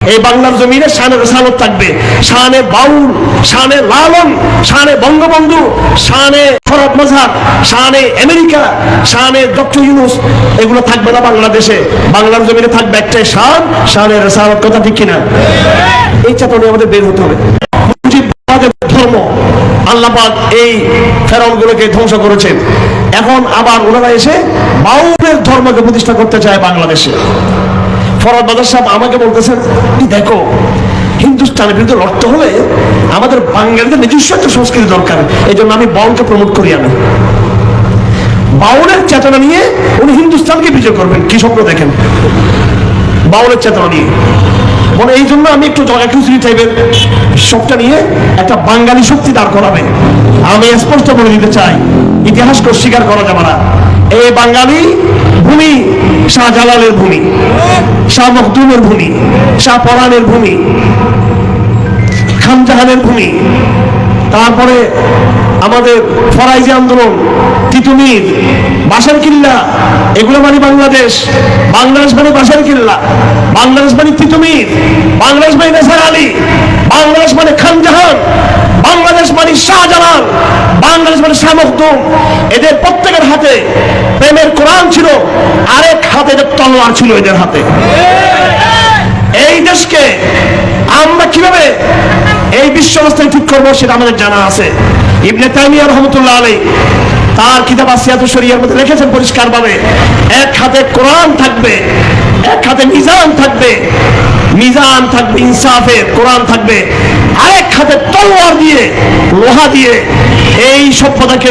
এই বাংলার জমিনে শানে রেসালত থাকবে। শানে বাউল, শানে লালন, শানে বঙ্গবন্ধু, শানে ফরদ মজহার শানে আমেরিকা, শানে ডক্টর ইউনুস, এগুলো থাকবে না বাংলাদেশে। বাংলার জমিনে থাকবে একটাই শান, শানে রেসালত, কথা ঠিক কিনা? এই চেতনে আমাদের বের হতে হবে। ধর্ম, আল্লাপাক এই ফেরাউনগুলোকে ধ্বংস করেছেন। এখন আবার ওনারা এসে বাউলের ধর্মকে প্রতিষ্ঠা করতে চায় বাংলাদেশে। ফরদ বাজার সাহেব আমাকে বলতেছেন দেখো, হিন্দুস্তানের বিরুদ্ধে লড়তে হলে আমাদের বাঙালিদের নিজস্ব একটা সংস্কৃতি দরকার। এই জন্য আমি বাউলকে প্রমোট করি আমি। বাউলের চেতনা নিয়ে উনি হিন্দুস্তানকে বিজয় করবেন, কি স্বপ্ন দেখেন? বাউলের চেতনা নিয়ে। বলে এই জন্য আমি একটু জগাখিচুড়ি টাইপের সবটা নিয়ে একটা বাঙালি শক্তি দাঁড় করাবে। আমি স্পষ্ট বলে দিতে চাই, ইতিহাসকে অস্বীকার করা যাবে না। এই বাঙালি ভূমি শাহজালালের ভূমি, শাহ মখদুমের ভূমি, শাহ পরানের ভূমি, খানজাহানের ভূমি, তারপরে আমাদের ফরাইজি আন্দোলন, তিতুমির বাসার কিল্লা এগুলো মানে বাংলাদেশ বাংলাদেশ মানে বাসার কিল্লা বাংলাদেশ মানে তিতুমির বাংলাদেশ মানে নেসার আলী বাংলাদেশ মানে খানজাহান বাংলাদেশ মানে শাহজালাল বাংলাদেশ মানে শাহ মখদুম এদের প্রত্যেকের হাতে প্রেমের কোরআন ছিল, আরেক হাতে এদের তলোয়ার ছিল এদের হাতে। এই দেশকে আমরা কীভাবে এই বিশ্ব অবস্থায় ঠিক করব সেটা আমাদের জানা আছে। ইবনে তাইমিয়া রহমতুল্লাহ আলী তার কিতাব আসিয়াত শরিয়ার মধ্যে লিখেছেন পরিষ্কারভাবে, এক হাতে কোরআন থাকবে, এক হাতে মিজান থাকবে মিজান থাকবে, ইনসাফের কোরআন থাকবে, আরেক হাতে তলোয়ার দিয়ে, লোহা দিয়ে এই সভ্যতাকে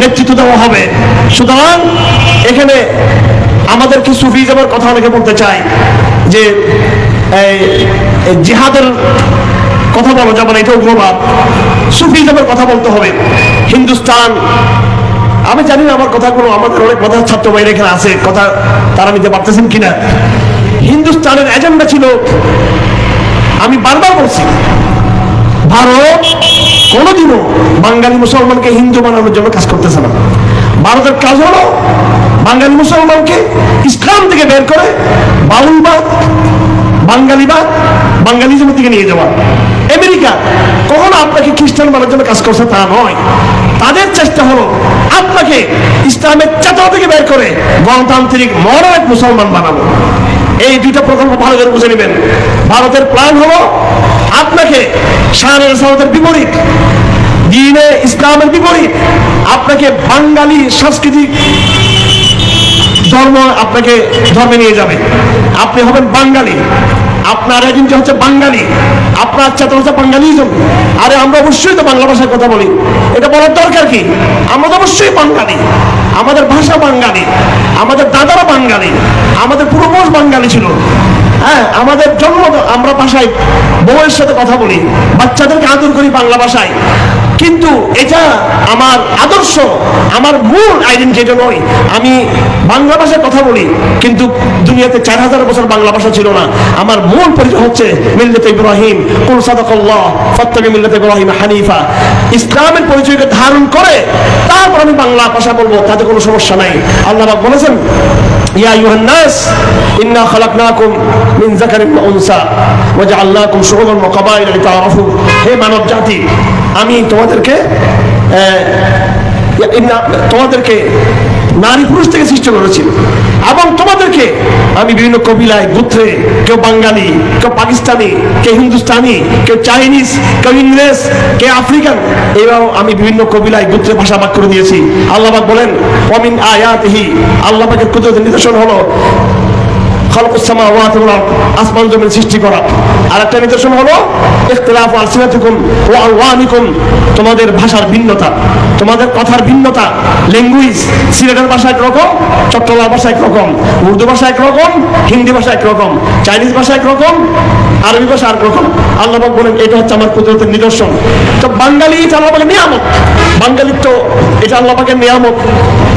নেতৃত্ব দেওয়া হবে। সুতরাং এখানে আমাদেরকে সুফিজমের কথা অনেকে বলতে চায় যে জিহাদের কথা বলা যাবে না এটা উগ্রবাদ সুফিজমের কথা বলতে হবে। হিন্দুস্তান, আমি জানি না আমার কথাগুলো, আমাদের অনেক কথা ছাত্র বাইরে এখানে আছে, কথা তারা নিতে পারতেছেন কিনা। হিন্দুস্তানের এজেন্ডা ছিল, আমি বারবার বলছি ভারত কোনোদিনও বাঙালি মুসলমানকে হিন্দু বানানোর জন্য কাজ করতেছে না। ভারতের কাজ হলো বাঙালি মুসলমানকে ইসলাম থেকে বের করে বাউলবাদ, বাঙালিবাদ, বাঙালিজমের দিকে নিয়ে যাওয়া। আমেরিকা কখনো আপনাকে খ্রিস্টান বানার জন্য কাজ করছে তা নয়। তাদের চেষ্টা হলো আপনাকে ইসলামের চেতনা থেকে বের করে গণতান্ত্রিক মডারেট মুসলমান বানাবো এই দুইটা প্রকল্প ভালো করে বুঝে নেবেন। ভারতের প্ল্যান হলো আপনাকে শাহানের সালাতের বিপরীত, দিনে ইসলামের বিপরীত। আপনাকে বাঙালি সাংস্কৃতিক ধর্ম আপনাকে ধর্মে নিয়ে যাবে। আপনি হবেন বাঙালি। আপনার এজেন্সি হচ্ছে বাঙালি। আপনার চেতনা হচ্ছে বাঙালিজম। আরে আমরা অবশ্যই তো বাংলা ভাষায় কথা বলি। এটা বলার দরকার কি? আমরা তো অবশ্যই বাঙালি। আমাদের ভাষা বাঙালি। আমাদের দাদারা বাঙালি। আমাদের পূর্বপুরুষ বাঙালি ছিল। হ্যাঁ আমাদের জন্ম আমরা ভাষায় বউয়ের সাথে কথা বলি, বাচ্চাদেরকে আদর করি বাংলা ভাষায়। কিন্তু এটা আমার আদর্শ, আমার মূল আইডেন্টি এটা নয়। আমি বাংলা ভাষায় কথা বলি, কিন্তু দুনিয়াতে চার হাজার বছর বাংলা ভাষা ছিল না। আমার মূল পরিচয় হচ্ছে মিল্লাতে ইব্রাহিম। কুল সাদাকাল্লাহ ইব্রাহিম হানিফা। ইসলামের পরিচয়কে ধারণ করে তারপর আমি বাংলা ভাষা বলব, তাতে কোনো সমস্যা নাই। আল্লাহ বলেছেন ইয়া আইয়ুহান নাস ইন্না খালাকনাকুম মিন যাকারিন ওয়া উনসা ওয়া জাআলনাকুম শুউবান ওয়া কাবাইলা লিতাআরাফু হে মানব জাতি আমি তোমাদেরকে আহ, ইন্না- তোমাদেরকে নারী পুরুষ থেকে সৃষ্টি করেছিল। এবং তোমাদেরকে আমি বিভিন্ন কবিলায়, গুত্রে, কেউ বাঙালি, কেউ পাকিস্তানি, কেউ হিন্দুস্তানি, কেউ চাইনিজ, কেউ ইংরেজ কে আফ্রিকান, এরাও আমি বিভিন্ন কবিলায়, গুত্রে ভাষা ভাগ করে দিয়েছি। আল্লাহবাক বলেন অমিন আয়াতহি আল্লাহবাকের কুদরতের নিদর্শন হলো খালকুস সামাওয়াতি আসমান জমিন সৃষ্টি করা। আর একটা নিদর্শন হলো ওয়া আলওয়ানিকুম তোমাদের ভাষার ভিন্নতা, তোমাদের কথার ভিন্নতা, ল্যাঙ্গুয়েজ, সিলেটের ভাষা একরকম, চট্টগ্রাম ভাষা একরকম, উর্দু ভাষা একরকম, হিন্দি ভাষা একরকম, চাইনিজ ভাষা একরকম, আরবি ভাষা একরকম আল্লাহ বলেন, এটা হচ্ছে আমার কুদরতের নিদর্শন। তো বাঙালি এটা পাকের নিয়ামত। বাঙালির এটা আল্লাহ পাকের নিয়ামত,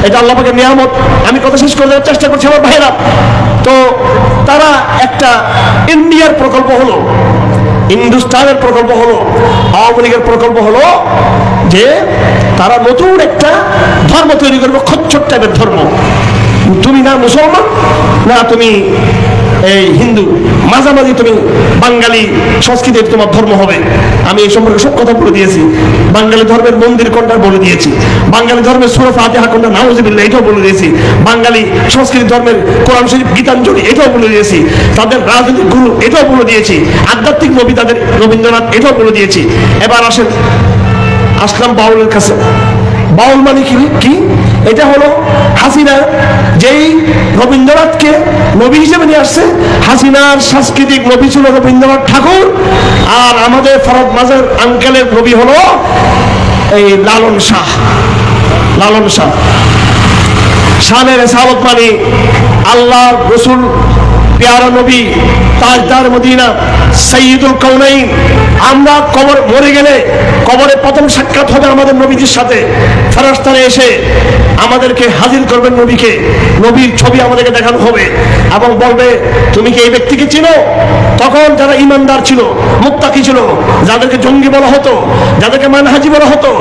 এটা আল্লাহ পাকের নিয়ামত। আমি কথা শেষ করে দেওয়ার চেষ্টা করছি আমার ভাইরা তো তারা একটা ইন্ডিয়ার প্রকল্প হলো, হিন্দুস্তানের প্রকল্প হলো, আওয়ামী লীগের প্রকল্প হলো যে তারা নতুন একটা ধর্ম তৈরি করবে, খচ্চর টাইপের ধর্ম। তুমি না মুসলমান, না তুমি এই হিন্দু, মাঝামাঝি তুমি বাঙালি সংস্কৃতির তোমার ধর্ম হবে। আমি এই সম্পর্কে সব কথা বলে দিয়েছি। বাঙালি ধর্মের মন্দির কোনটা বলে দিয়েছি। বাঙালি ধর্মের সুর ফাতিহা কোনটা নাউজুবিল্লাহ এটাও বলে দিয়েছি। বাঙালি সংস্কৃতি ধর্মের কোরআন শরীফ, গীতাঞ্জলি এটাও বলে দিয়েছি। তাদের রাজনৈতিক গুরু এটাও বলে দিয়েছি। আধ্যাত্মিক নবী তাদের রবীন্দ্রনাথ এটাও বলে দিয়েছি। এবার আসেন আসলাম বাউলের কাছে। বাউল মানে কি? এটা হলো হাসিনা, যেই রবীন্দ্রনাথকে নবী হিসেবে নিয়ে আসছে। হাসিনার সাংস্কৃতিক নবী ছিল রবীন্দ্রনাথ ঠাকুর। আর আমাদের ফরদ মাজার আঙ্কেলের নবী হলো এই লালন শাহ। লালন শাহ। শানের সালত মানে আল্লাহ রসুল পেয়ারা নবী তাজদার মদিনা সৈয়দুল কৌনাইন আমরা কবর মরে গেলে কবরে প্রথম সাক্ষাৎ হবে আমাদের নবীজির সাথে। ফেরস্তানে এসে আমাদেরকে হাজির করবেন নবীকে। নবীর ছবি আমাদেরকে দেখানো হবে এবং বলবে, তুমি কি এই ব্যক্তিকে চিনো? তখন যারা ইমানদার ছিল মুক্তাকি ছিল, যাদেরকে জঙ্গি বলা হতো, যাদেরকে মানহাজি বলা হতো,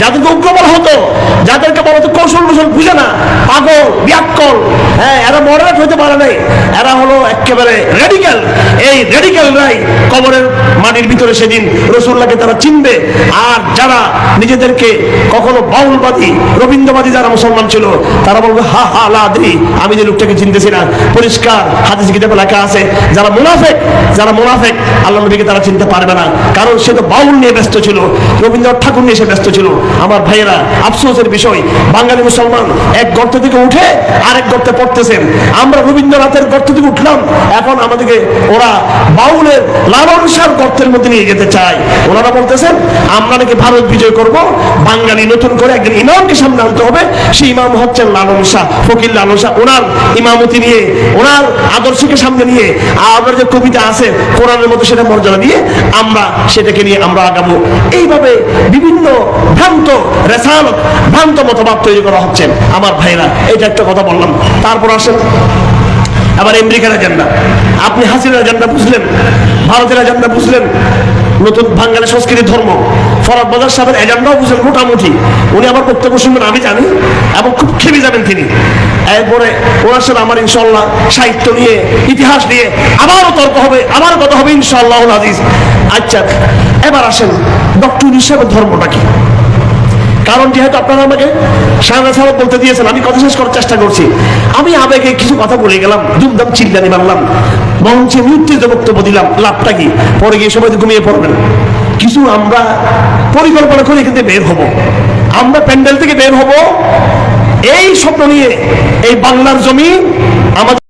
যাদেরকে উগ্র বলা হতো, যাদেরকে বলা হতো কৌশল কৌশল বুঝে না, পাগল বিয়াক্কল হ্যাঁ এরা মডারেট হতে পারে নাই। এরা হলো একেবারে রেডিক্যাল এই রেডিক্যালরাই কবরের মাটির ভিতরে সেদিন রসুল্লাহকে তারা চিনবে। আর যারা নিজেদেরকে কখনো বাউলবাদী, রবীন্দ্রবাদী যারা মুসলমান ছিল, তারা বলবে, হা হা লাদি আমি যে লোকটাকে চিনতেছি না। পরিষ্কার কিতাবে লেখা আছে, যারা মুনাফেক যারা মুনাফেক, আল্লাহ নবীকে তারা চিনতে পারবে না। কারণ সে তো বাউল নিয়ে ব্যস্ত ছিল, রবীন্দ্রনাথ ঠাকুর নিয়ে সে ব্যস্ত ছিল। আমার ভাইয়েরা, আফসোসের বিষয়, বাঙালি মুসলমান এক গর্ত থেকে উঠে আরেক গর্তে পড়তেছেন। আমরা রবীন্দ্রনাথের গর্ত থেকে উঠলাম এখন আমাদেরকে ওরা বাউলের লালন শাহ গর্তের মধ্যে নিয়ে যেতে চায়। ওনারা বলতেছেন, আমরা নাকি ভারত বিজয় করব, বাঙালি নতুন করে একজন ইমামকে সামনে আনতে হবে। সেই ইমাম হচ্ছেন লালন শাহ ফকির লালন শাহ ওনার ইমামতি নিয়ে, ওনার আদর্শকে সামনে নিয়ে আমার যে কবিতা আছে, কোরআনের মতো সেটা মর্যাদা দিয়ে আমরা সেটাকে নিয়ে আমরা আগাবো। এইভাবে বিভিন্ন ভ্রান্ত রেসালত, ভ্রান্ত মতবাদ তৈরি করা হচ্ছে। আমার ভাইরা এটা একটা কথা বললাম। তারপর আসেন। আবার আমেরিকার এজেন্ডা। আপনি হাসিনার এজেন্ডা বুঝলেন, ভারতের এজেন্ডা বুঝলেন, নতুন বাঙালি সংস্কৃতি ধর্ম। ফরাদ বাজার সাহেবের এজেন্ডাও বুঝলেন মোটামুটি। উনি আমার বক্তব্য শুনবেন, আমি জানি, এবং খুব খেপে যাবেন তিনি। এরপরে ওনার সাথে আমার ইনশাল্লাহ সাহিত্য নিয়ে, ইতিহাস নিয়ে আবারও তর্ক হবে আবার কথা হবে ইনশাল্লাহ আজিজ। আচ্ছা এবার আসেন, ডক্টর হিসাবের ধর্মটা কি? কারণ যেহেতু আপনারা আমাকে সারা সারা বলতে দিয়েছেন, আমি কথা শেষ করার চেষ্টা করছি। আমি আবেগে কিছু কথা বলে গেলাম, দুমদাম চিল্লানি মারলাম, মঞ্চে মৃত্যুতে বক্তব্য দিলাম, লাভটা কি? পরে গিয়ে সবাই ঘুমিয়ে পড়বেন। কিছু আমরা পরিকল্পনা করে এখান বের হব। আমরা প্যান্ডেল থেকে বের হব। এই স্বপ্ন নিয়ে এই বাংলার জমি আমাদের